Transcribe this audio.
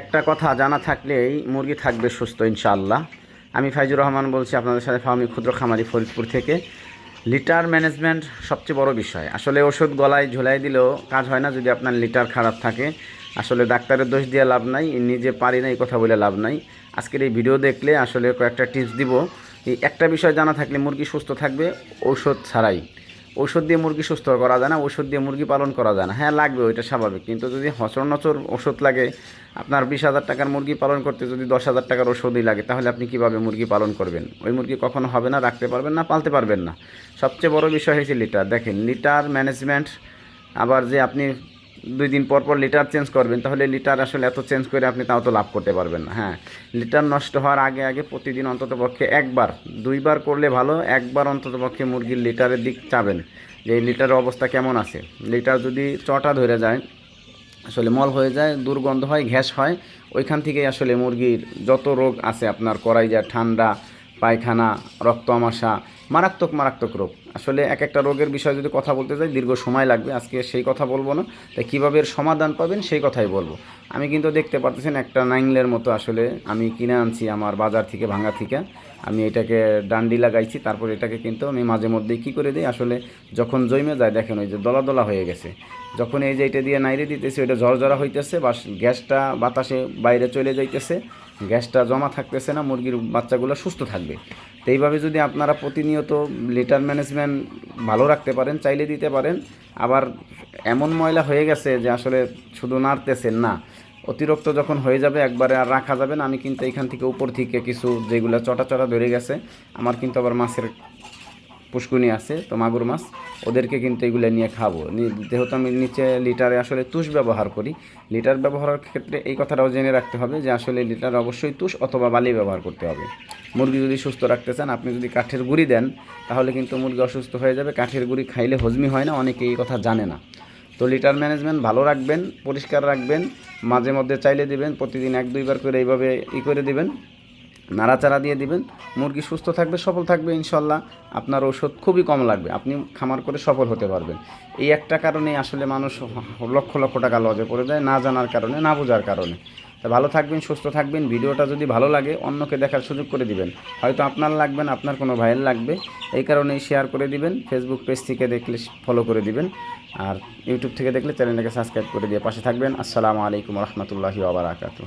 একটা কথা জানা থাকলেই মুরগি থাকবে সুস্থ, ইনশাআল্লাহ। আমি ফাইজুর রহমান বলছি, আপনাদের সাথে ফার্মি ক্ষুদ্র খামারি ফরিদপুর থেকে। লিটার ম্যানেজমেন্ট সবচেয়ে বড় বিষয়। আসলে ওষুধ গলায় ঝোলাই দিলেও কাজ হয় না যদি আপনার লিটার খারাপ থাকে। আসলে ডাক্তারের দোষ দিয়ে লাভ নাই, নিজে পারি না এই কথা বলে লাভ নাই। আজকের এই ভিডিও দেখলে আসলে কয়েকটা টিপস দিব। এই একটা বিষয় জানা থাকলে মুরগি সুস্থ থাকবে, ঔষধ ছাড়াই। ঔষধ দিয়ে মুরগি সুস্থ করা যায় না, ওষুধ দিয়ে মুরগি পালন করা যায় না। হ্যাঁ লাগবে, ওইটা স্বাভাবিক। কিন্তু যদি হচর নচর ওষুধ লাগে, আপনার বিশ হাজার টাকার মুরগি পালন করতে যদি দশ হাজার টাকার ওষুধই লাগে, তাহলে আপনি কীভাবে মুরগি পালন করবেন? ওই মুরগি কখনো হবে না, রাখতে পারবেন না, পালতে পারবেন না। সবচেয়ে বড় বিষয় হয়েছে লিটার। দেখেন, লিটার ম্যানেজমেন্ট, আবার যে আপনি দুই দিন পর পর লিটার চেঞ্জ করবেন, তাহলে লিটার আসলে এত চেঞ্জ করে আপনি তাও তো লাভ করতে পারবেন না হ্যাঁ। লিটার নষ্ট হওয়ার আগে আগে প্রতিদিন অন্তত পক্ষে একবার, দুইবার করলে ভালো, একবার অন্তত পক্ষে মুরগির লিটারের দিক চাবেন, যে লিটারের অবস্থা কেমন আছে। লিটার যদি চটা ধরে যায়, আসলে মল হয়ে যায়, দুর্গন্ধ হয়, ঘ্যাস হয়, ওইখান থেকেই আসলে মুরগির যত রোগ আছে আপনার করাইজা ঠান্ডা পায়খানা রক্ত আমাশা মারাত্মক মারাত্মক রোগ। আসলে এক একটা রোগের বিষয়ে যদি কথা বলতে যাই, দীর্ঘ সময় লাগবে। আজকে সেই কথা বলব না। তাই কীভাবে এর সমাধান পাবেন সেই কথাই বলব। আমি কিন্তু দেখতে পারতেছেন একটা নাইংলের মতো আসলে আমি কিনে আনছি আমার বাজার থেকে ভাঙা থেকে। আমি এটাকে ডান্ডি লাগাইছি, তারপর এটাকে কিন্তু আমি মাঝে মধ্যেই কী করে দিই? আসলে যখন জমে যায়, দেখেন ওই যে দলা দলা হয়ে গেছে। যখন এই যে এটা দিয়ে নাইরে দিতেছে, ওইটা ঝরঝরা হইতেছে বা গ্যাসটা বাতাসে বাইরে চলে যাইতেছে। গ্যাসটা জমা থাকতেছে না, মুরগির বাচ্চাগুলো সুস্থ থাকবে। তো এইভাবে যদি আপনারা প্রতিনিয়ত লিটার ম্যানেজমেন্ট ভালো রাখতে পারেন, চাইলে দিতে পারেন। আবার এমন ময়লা হয়ে গেছে যে আসলে শুধু নাড়তেছেন না, অতিরিক্ত যখন হয়ে যাবে একবারে আর রাখা যাবে না। আমি কিন্তু এখান থেকে উপর থেকে কিছু যেগুলো চটা চটা ধরে গেছে, আমার কিন্তু আবার মাছের পুষ্কুনি আছে, তো মাগুর মাছ, ওদেরকে কিন্তু এগুলো নিয়ে খাব। যেহেতু আমি নিচে লিটারে আসলে তুষ ব্যবহার করি, লিটার ব্যবহারের ক্ষেত্রে এই কথাটাও জেনে রাখতে হবে যে আসলে লিটার অবশ্যই তুষ অথবা বালি ব্যবহার করতে হবে। মুরগি যদি সুস্থ রাখতে চান, আপনি যদি কাঠের গুঁড়ি দেন, তাহলে কিন্তু মুরগি অসুস্থ হয়ে যাবে। কাঠের গুঁড়ি খাইলে হজমি হয় না অনেকে এই কথা জানে না। তো লিটার ম্যানেজমেন্ট ভালো রাখবেন, পরিষ্কার রাখবেন, মাঝে মধ্যে চাইলে দিবেন, প্রতিদিন এক দুইবার করে এইভাবে ই করে দিবেন। নাড়াচাড়া দিয়ে দিবেন। মুরগি সুস্থ থাকবে, সফল থাকবে ইনশাল্লাহ। আপনার ওষুধ খুবই কম লাগবে। আপনি খামার করে সফল হতে পারবেন। এই একটা কারণে আসলে মানুষ লক্ষ লক্ষ টাকা লজে পড়ে যায়, না জানার কারণে, না বোঝার কারণে। তা ভালো থাকবেন, সুস্থ থাকবেন। ভিডিওটা যদি ভালো লাগে, অন্যকে দেখার সুযোগ করে দিবেন। হয়তো আপনার লাগবেন আপনার কোনো ভাইয়ের লাগবে। এই কারণেই শেয়ার করে দিবেন। ফেসবুক পেজ থেকে দেখলে ফলো করে দিবেন। আর ইউটিউব থেকে দেখলে চ্যানেলটাকে সাবস্ক্রাইব করে দিয়ে পাশে থাকবেন। আসসালামু আলাইকুম রহমতুল্লাহি আবরাকাতু